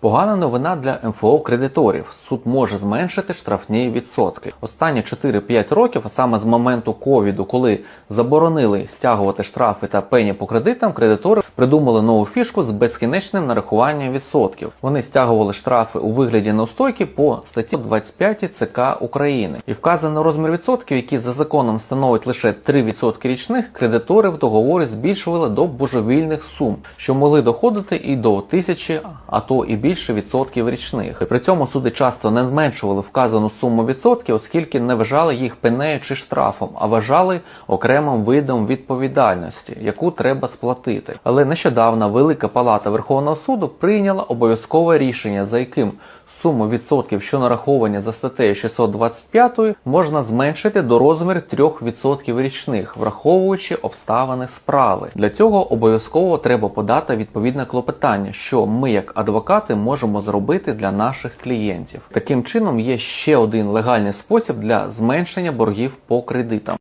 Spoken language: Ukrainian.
Погана новина для МФО кредиторів. Суд може зменшити штрафні відсотки. Останні 4-5 років, а саме з моменту ковіду, коли заборонили стягувати штрафи та пені по кредитам, кредитори придумали нову фішку з безкінечним нарахуванням відсотків. Вони стягували штрафи у вигляді неустойки по статті 25 ЦК України. І вказаний розмір відсотків, який за законом становить лише 3% річних, кредитори в договорі збільшували до божевільних сум, що могли доходити і до тисячі, а то і більше відсотків річних. При цьому суди часто не зменшували вказану суму відсотків, оскільки не вважали їх пенею чи штрафом, а вважали окремим видом відповідальності, яку треба сплатити. Але нещодавно Велика Палата Верховного суду прийняла обов'язкове рішення, за яким суму відсотків, що нараховані за статтею 625, можна зменшити до розміру 3% річних, враховуючи обставини справи. Для цього обов'язково треба подати відповідне клопотання, що ми, як адвокати, можемо зробити для наших клієнтів. Таким чином, є ще один легальний спосіб для зменшення боргів по кредитам.